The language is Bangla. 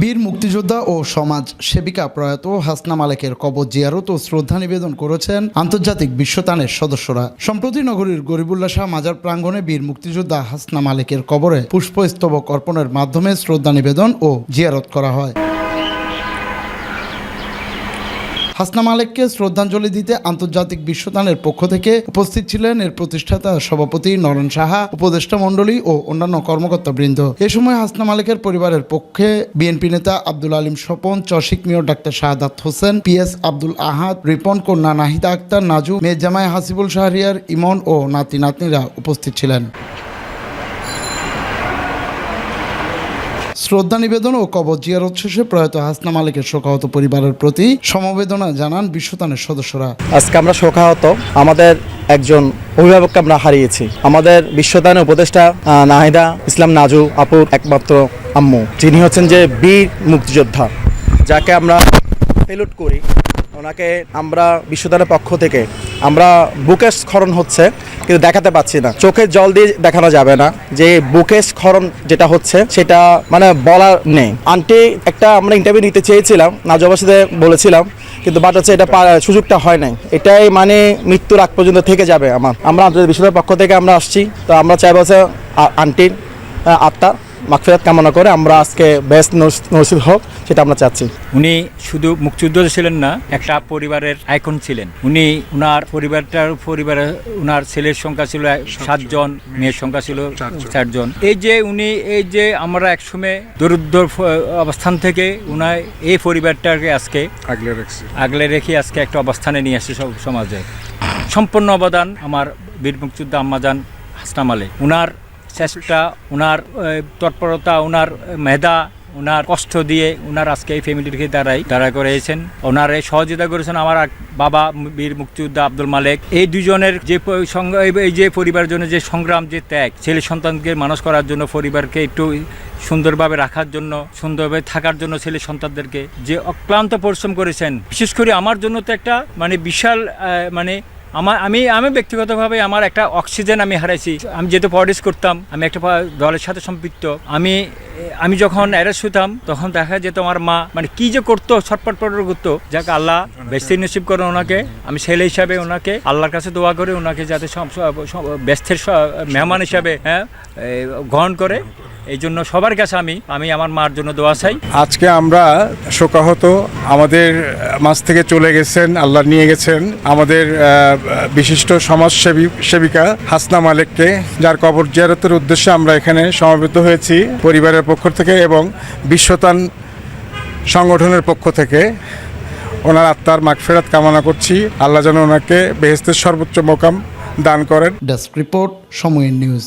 বীর মুক্তিযোদ্ধা ও সমাজ সেবিকা প্রয়াত হাসনা মালেকের কবর জিয়ারত ও শ্রদ্ধা নিবেদন করেছেন আন্তর্জাতিক বিশ্বতানের সদস্যরা। সম্প্রতি নগরীর গরিবুল্লাহ শাহ মাজার প্রাঙ্গণে বীর মুক্তিযোদ্ধা হাসনা মালেকের কবরে পুষ্পস্তবক অর্পণের মাধ্যমে শ্রদ্ধা নিবেদন ও জিয়ারত করা হয়। হাসনা মালেককে শ্রদ্ধাঞ্জলি দিতে আন্তর্জাতিক বিশ্বতানের পক্ষ থেকে উপস্থিত ছিলেন এর প্রতিষ্ঠাতা সভাপতি নরেন সাহা, উপদেষ্টা মণ্ডলী ও অন্যান্য কর্মকর্তা বৃন্দ এ সময় হাসনা মালেকের পরিবারের পক্ষে বিএনপি নেতা Abdul Alim Swapan চশিক mayor doctor Shahadat Hossain P S Abdul Ahad, Ripon কন্যা নাহিদা আক্তার, নাজু মেজামায় হাসিবুল শাহরিয়ার, ইমন ও নাতি নাতনিরা উপস্থিত ছিলেন। শ্রদ্ধা নিবেদন ও কবর জিয়ারত শেষে প্রয়াত হাসনা মালিকের শোকাহত পরিবারের প্রতি সমবেদনা জানান বিশ্বতানের সদস্যরা। আজকে আমরা শোকাহত আমাদের একজন অভিভাবককে আমরা হারিয়েছি। আমাদের বিশ্বদানের উপদেষ্টা নাহিদা ইসলাম নাজু আপুর একমাত্র আম্মু। যিনি হচ্ছেন যে বীর মুক্তিযোদ্ধা, যাকে আমরা পেলুট করি। ওনাকে আমরা বিশ্বদানের পক্ষ থেকে আমরা বুকে স্খলন হচ্ছে। কিন্তু দেখাতে পাচ্ছি না। চোখে জল দিয়ে দেখানো যাবে না। যে বুকে স্খরণ যেটা হচ্ছে, সেটা মানে বলার নেই। আন্টি একটা আমরা ইন্টারভিউ নিতে চেয়েছিলাম নাজবার সাথে বলেছিলাম, কিন্তু বাট হচ্ছে এটা সুযোগটা হয় নাই। এটাই মানে মৃত্যুর আগ পর্যন্ত থেকে যাবে আমার। আমরা আন্তর্জাতিক বিশ্বের পক্ষ থেকে আমরা আসছি। তো আমরা চাইব হচ্ছে আন্টির আত্মা মাগফিরাত কামনা করে আমরা আজকে বেস্ট নসিব হোক সেটা আমরা চাচ্ছি। উনি শুধু মুক্তিযোদ্ধা ছিলেন না একটা পরিবারের আইকন ছিলেন। উনি উনার পরিবারটার পরিবারে উনার ছেলের সংখ্যা ছিল সাতজন। মেয়ের সংখ্যা ছিল চারজন। এই যে উনি এই যে আমরা একসময় দরিদ্র অবস্থান থেকে উনার এই পরিবারটাকে আজকে আগলে রাখছি। আগলে রেখে আজকে একটা অবস্থানে নিয়ে আসছে সব সমাজে। সম্পূর্ণ অবদান আমার বীর মুক্তিযোদ্ধা আম্মাজান হাসনাম আলী। উনার চেষ্টা আহ, তৎপরতা ওনার মেধা ওনার কষ্ট দিয়ে ওনার আজকে এই ফ্যামিলিকে দাঁড়াই দাঁড়া করেছেন ওনার সহযোগিতা করেছেন আমার বাবা বীর মুক্তিযোদ্ধা আব্দুল মালেক। এই দুজনের যে এই যে পরিবারের জন্য যে সংগ্রাম যে ত্যাগ ছেলে সন্তানকে মানুষ করার জন্য পরিবারকে একটু সুন্দরভাবে রাখার জন্য সুন্দরভাবে থাকার জন্য ছেলে সন্তানদেরকে যে অক্লান্ত পরিশ্রম করেছেন বিশেষ করে আমার জন্য তো একটা মানে বিশাল মানে আমার, আমি আমি ব্যক্তিগতভাবে আমার একটা অক্সিজেন আমি হারাইছি। আমি যেহেতু পলিটিক্স করতাম, আমি একটা দলের সাথে সম্পৃক্ত। আমি আমি যখন অ্যারেস্ট হতাম তখন দেখা যেত আমার মা মানে কি যে করতো, ছটপট পট করতো যাকে, আল্লাহ ব্যস্ত নসিব করে ওনাকে, আমি ছেলে হিসাবে ওনাকে, আল্লাহর কাছে দোয়া করে ওনাকে যাতে ব্যস্তের মেহমান হিসাবে হ্যাঁ গ্রহণ করে। এই জন্য সবার কাছে আমি আমি আমার মার জন্য দোয়া চাই। আজকে আমরা শোকাহত আমাদের মাঝ থেকে চলে গেছেন আল্লাহ নিয়ে গেছেন। আমাদের বিশিষ্ট সমাজসেবী সেবিকা হাসনা মালেককে যার কবর জিয়ারতের উদ্দেশ্যে আমরা এখানে সমবেত হয়েছি পরিবারের পক্ষ থেকে এবং বিশ্বতান সংগঠনের পক্ষ থেকে। ওনার আত্মার মাগফেরাত কামনা করছি। আল্লাহ যেন ওনাকে বেহেস্তের সর্বোচ্চ মোকাম দান করেন। ডেস্ক রিপোর্ট সময়ের নিউজ।